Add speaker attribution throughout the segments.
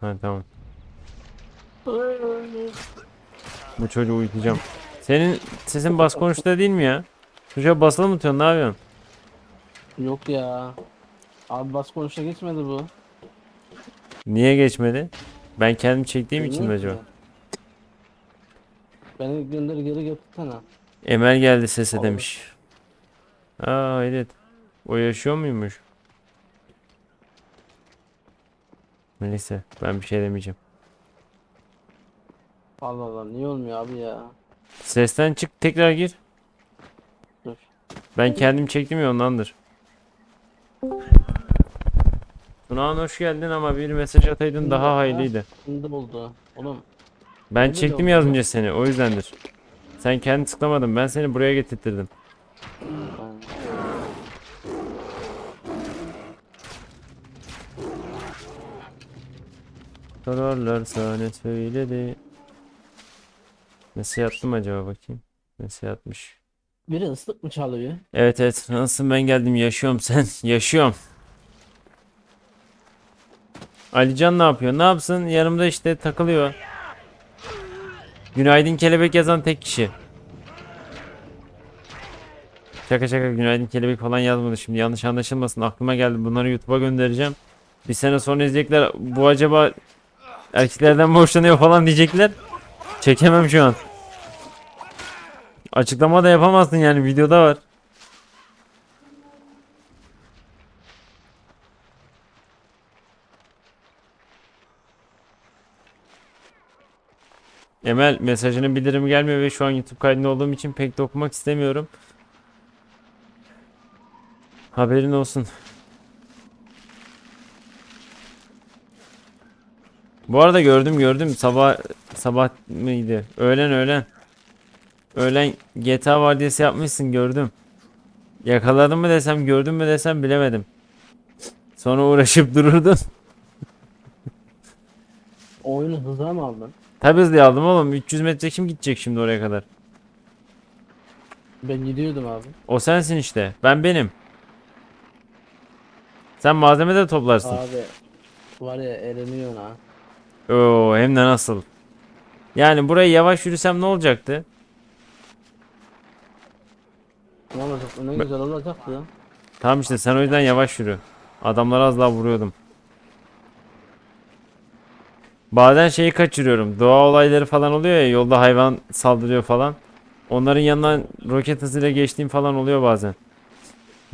Speaker 1: Ha tamam. Bu çocuğu uyutacağım. Senin sesin bas konuşta değil mi ya? Çocuğa basılı mı tutuyorsun? Ne yapıyorsun?
Speaker 2: Yok ya. Abi bas konuşa geçmedi bu.
Speaker 1: Niye geçmedi? Ben kendim çektiğim için mi acaba?
Speaker 2: Beni gönder geri getirsene.
Speaker 1: Emel geldi sese demiş. Aa hayret. O yaşıyor muymuş? Neyse ben bir şey demeyeceğim.
Speaker 2: Allah Allah niye olmuyor abi ya?
Speaker 1: Sesten çık tekrar gir.
Speaker 2: Dur.
Speaker 1: Ben kendim çektim ya ondandır. Tunağan hoş geldin ama bir mesaj ataydın daha hayliydi.
Speaker 2: Şimdi buldu. Oğlum
Speaker 1: Ben
Speaker 2: de
Speaker 1: çektim
Speaker 2: oldu.
Speaker 1: ya az önce seni o yüzdendir. Sen kendi tıklamadın ben seni buraya getirttirdim. Sorarlarsa ne söyledi. Mesaj attım acaba bakayım. Mesaj atmış.
Speaker 2: Biri ıslık mı çalıyor?
Speaker 1: Evet evet nasılsın ben geldim yaşıyorum sen yaşıyorum. Alican ne yapıyor? Ne yapsın? Yanımda işte takılıyor. Günaydın kelebek yazan tek kişi. Şaka şaka günaydın kelebek falan yazmadı şimdi yanlış anlaşılmasın aklıma geldi bunları YouTube'a göndereceğim. Bir sene sonra izleyecekler bu acaba erkeklerden mi hoşlanıyor falan diyecekler. Çekemem şu an. Açıklama da yapamazsın yani videoda var. Emel mesajının bildirimi gelmiyor ve şu an YouTube kaydında olduğum için pek de okumak istemiyorum. Haberin olsun. Bu arada gördüm gördüm sabah sabah mıydı? Öğlen öğlen. Öğlen GTA vardiyası yapmışsın gördüm. Yakaladın mı desem gördün mü desem bilemedim. Sonra uğraşıp dururdun.
Speaker 2: Oyunu hıza mı aldın?
Speaker 1: Tabi hızlı aldım oğlum. 300 metre kim gidecek şimdi oraya kadar?
Speaker 2: Ben gidiyordum abi.
Speaker 1: O sensin işte. Ben benim. Sen malzeme de toplarsın.
Speaker 2: Abi var ya ereniyor ha.
Speaker 1: Oo hem de nasıl. Yani burayı yavaş yürüsem ne olacaktı?
Speaker 2: Ne olacak? Ne güzel olacaktı ya.
Speaker 1: Tamam işte sen o yüzden yavaş yürü. Adamları az daha vuruyordum. Bazen şeyi kaçırıyorum. Doğa olayları falan oluyor ya yolda hayvan saldırıyor falan. Onların yanından roket hızıyla geçtiğim falan oluyor bazen.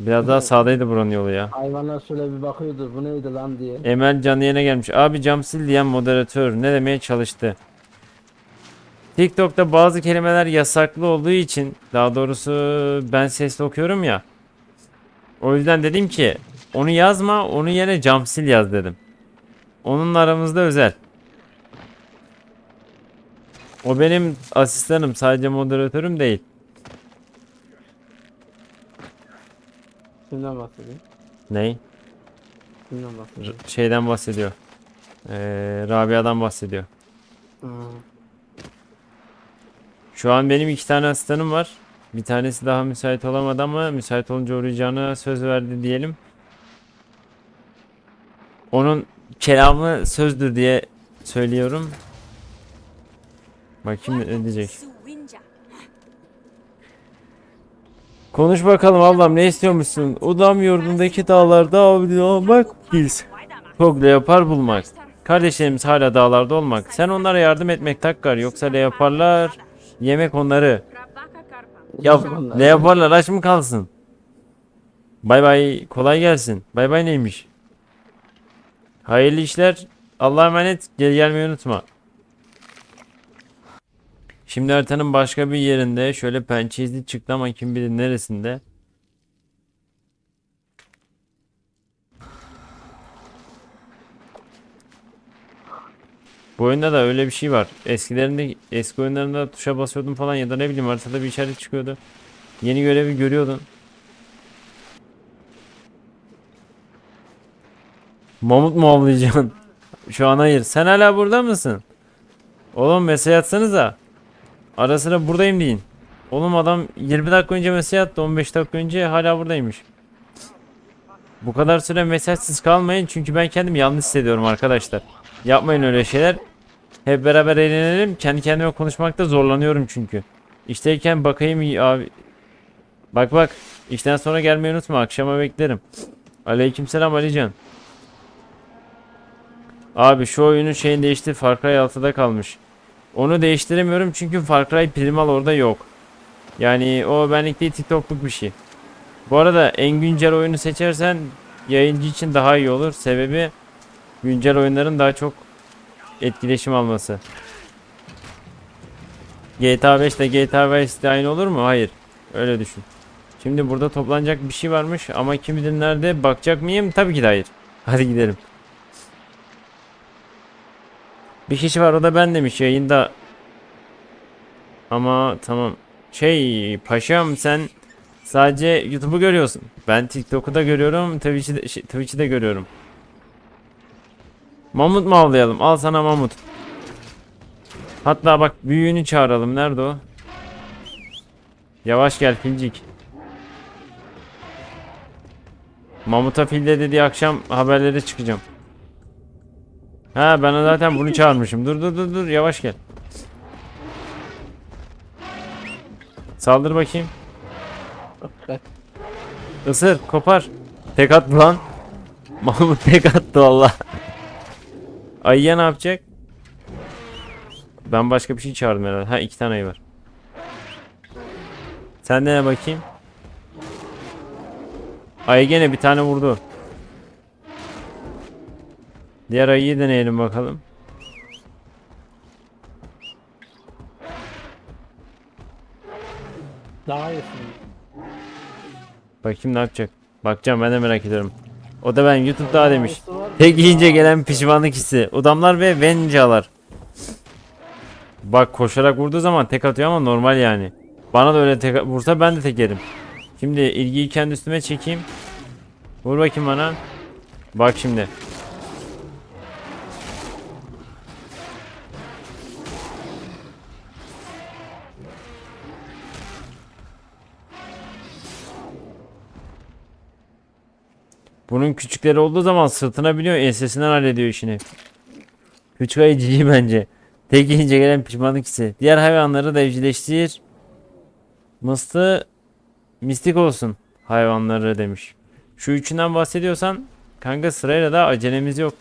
Speaker 1: Biraz daha sağdaydı buranın yolu ya.
Speaker 2: Hayvanlar şöyle bir bakıyordu bu neydi lan diye.
Speaker 1: Emel canlı yayına gelmiş. Abi cam sil diyen moderatör ne demeye çalıştı? TikTok'ta bazı kelimeler yasaklı olduğu için daha doğrusu ben sesli okuyorum ya. O yüzden dedim ki onu yazma onun yerine cam sil yaz dedim. Onunla aramızda özel. O benim asistanım sadece moderatörüm değil.
Speaker 2: Kimden bahsediyor?
Speaker 1: Ney?
Speaker 2: Kimden bahsediyor?
Speaker 1: R- şeyden bahsediyor. Ee, Rabia'dan bahsediyor.
Speaker 2: Hı.
Speaker 1: Şu an benim iki tane asistanım var. Bir tanesi daha müsait olamadı ama müsait olunca uğrayacağına söz verdi diyelim. Onun kelamı sözdür diye söylüyorum. Bakayım ne diyecek. Konuş bakalım ablam ne istiyormuşsun? Udam yurdundaki dağlarda avlamak biz. Çok leopar bulmak. Kardeşlerimiz hala dağlarda olmak. Sen onlara yardım etmek takkar yoksa leoparlar yemek onları. Ya leoparlar aç mı kalsın? Bay bay kolay gelsin. Bay bay neymiş? Hayırlı işler. Allah'a emanet. Gel gelmeyi unutma. Şimdi haritanın başka bir yerinde şöyle pençe izi çıktı ama kim bilir neresinde. Bu oyunda da öyle bir şey var. Eskilerinde eski oyunlarında tuşa basıyordun falan ya da ne bileyim haritada bir işaret çıkıyordu. Yeni görevi görüyordun. Mamut mu avlayacaksın? Şu an hayır. Sen hala burada mısın? Oğlum mesaj atsanıza. Ara sıra buradayım deyin. Oğlum adam 20 dakika önce mesaj attı. 15 dakika önce hala buradaymış. Bu kadar süre mesajsız kalmayın çünkü ben kendimi yalnız hissediyorum arkadaşlar. Yapmayın öyle şeyler. Hep beraber eğlenelim. Kendi kendime konuşmakta zorlanıyorum çünkü. İşteyken bakayım abi. Bak bak. İşten sonra gelmeyi unutma. Akşama beklerim. Aleykümselam Alican. Abi şu oyunun şeyini değiştir. Far Cry 6'da kalmış. Onu değiştiremiyorum çünkü Far Cry Primal orada yok. Yani o benlik değil TikTok'luk bir şey. Bu arada en güncel oyunu seçersen yayıncı için daha iyi olur. Sebebi güncel oyunların daha çok etkileşim alması. GTA 5 ile GTA Vice de aynı olur mu? Hayır. Öyle düşün. Şimdi burada toplanacak bir şey varmış ama kim bilir nerede bakacak mıyım? Tabii ki de hayır. Hadi gidelim. Bir kişi var o da ben demiş yayında. Ama tamam. Şey paşam sen sadece YouTube'u görüyorsun. Ben TikTok'u da görüyorum, Twitch'i de, şey, Twitch'i de görüyorum. Mamut mu avlayalım? Al sana mamut. Hatta bak büyüğünü çağıralım. Nerede o? Yavaş gel filcik. Mamuta filde dediği akşam haberlere çıkacağım. Ha ben zaten bunu çağırmışım. Dur dur dur dur yavaş gel. Saldır bakayım.
Speaker 2: Bak,
Speaker 1: Isır, kopar. Tek attı lan. Mahmut tek attı valla. Ayıya ne yapacak? Ben başka bir şey çağırdım herhalde. Ha iki tane ayı var. Sen de ne bakayım? Ayı gene bir tane vurdu. Diğer ayıyı deneyelim bakalım.
Speaker 2: Daha iyisin.
Speaker 1: Bakayım ne yapacak. Bakacağım ben de merak ediyorum. O da ben YouTube daha demiş. Tek yiyince gelen pişmanlık hissi. Udamlar ve vencalar. Bak koşarak vurduğu zaman tek atıyor ama normal yani. Bana da öyle tek vursa ben de tek yerim. Şimdi ilgiyi kendi üstüme çekeyim. Vur bakayım bana. Bak şimdi. Bunun küçükleri olduğu zaman sırtına biniyor ensesinden hallediyor işini. Küçük ayı cici bence. Tek yiyince gelen pişmanlık hissi. Diğer hayvanları da evcilleştir. Mıstı mistik olsun hayvanları demiş. Şu üçünden bahsediyorsan kanka sırayla da acelemiz yok.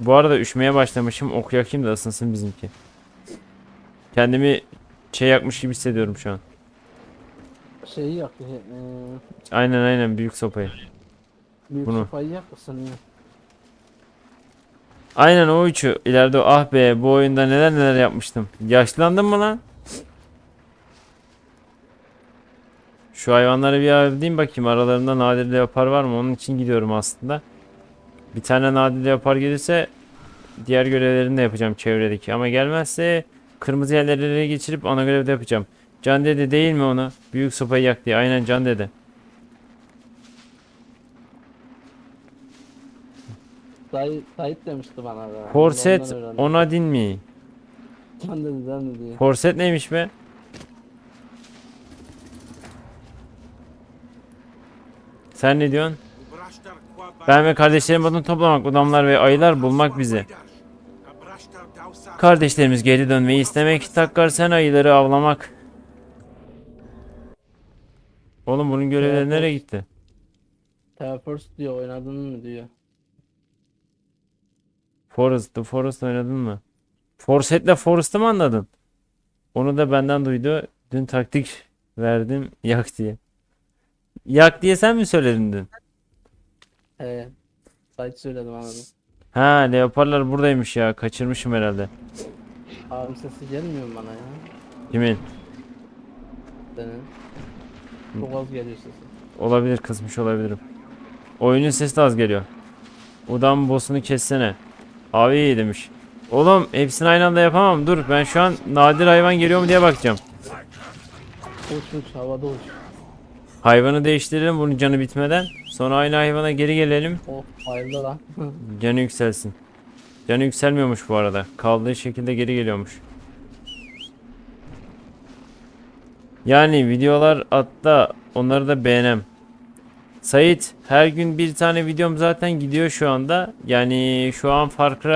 Speaker 1: Bu arada üşümeye başlamışım. Ok yakayım da ısınsın bizimki. Kendimi şey yakmış gibi hissediyorum şu an.
Speaker 2: Şeyi yak. Ee,
Speaker 1: Aynen aynen büyük sopayı.
Speaker 2: Büyük
Speaker 1: Bunu.
Speaker 2: sopayı yak ısınıyor.
Speaker 1: Aynen o üçü. İleride o- ah be bu oyunda neler neler yapmıştım. Yaşlandın mı lan? Şu hayvanları bir ayırayım bakayım. Aralarında nadir leopar var mı? Onun için gidiyorum aslında. Bir tane nadir leopar gelirse diğer görevlerini de yapacağım çevredeki. Ama gelmezse kırmızı yerleri ele geçirip ona göre de yapacağım. Can dedi değil mi onu? Büyük sopayı yak diye. Aynen Can dedi.
Speaker 2: Dayı, Dayıt demişti bana da.
Speaker 1: Korset
Speaker 2: Ondan öğrendim.
Speaker 1: ona din mi?
Speaker 2: Can dedi can dedi.
Speaker 1: Korset neymiş be? Sen ne diyorsun? Ben ve kardeşlerim odun toplamak, adamlar ve ayılar bulmak bizi. Kardeşlerimiz geri dönmeyi istemek, takkar sen ayıları avlamak. Oğlum bunun görevleri
Speaker 2: Evet,
Speaker 1: nereye
Speaker 2: evet.
Speaker 1: gitti?
Speaker 2: Tefers diyor oynadın mı diyor.
Speaker 1: Forest, The Forest oynadın mı? Forset'le Forest'ı mı anladın? Onu da benden duydu. Dün taktik verdim yak diye. Yak diye sen mi söyledin dün?
Speaker 2: He. Dayıt söyledim anladım.
Speaker 1: Ha leoparlar buradaymış ya. Kaçırmışım herhalde.
Speaker 2: Abi sesi gelmiyor bana ya.
Speaker 1: Kimin?
Speaker 2: Senin. Çok az geliyor sesi.
Speaker 1: Olabilir kızmış olabilirim. Oyunun sesi de az geliyor. Udam boss'unu kessene. Abi iyi demiş. Oğlum hepsini aynı anda yapamam. Dur ben şu an nadir hayvan geliyor mu diye bakacağım.
Speaker 2: Uç uç havada uç.
Speaker 1: Hayvanı değiştirelim bunun canı bitmeden. Sonra aynı hayvana geri gelelim.
Speaker 2: Oh bayıldı lan.
Speaker 1: Canı yükselsin. Canı yükselmiyormuş bu arada. Kaldığı şekilde geri geliyormuş. Yani videolar hatta onları da beğenem. Sait her gün bir tane videom zaten gidiyor şu anda. Yani şu an Far Cry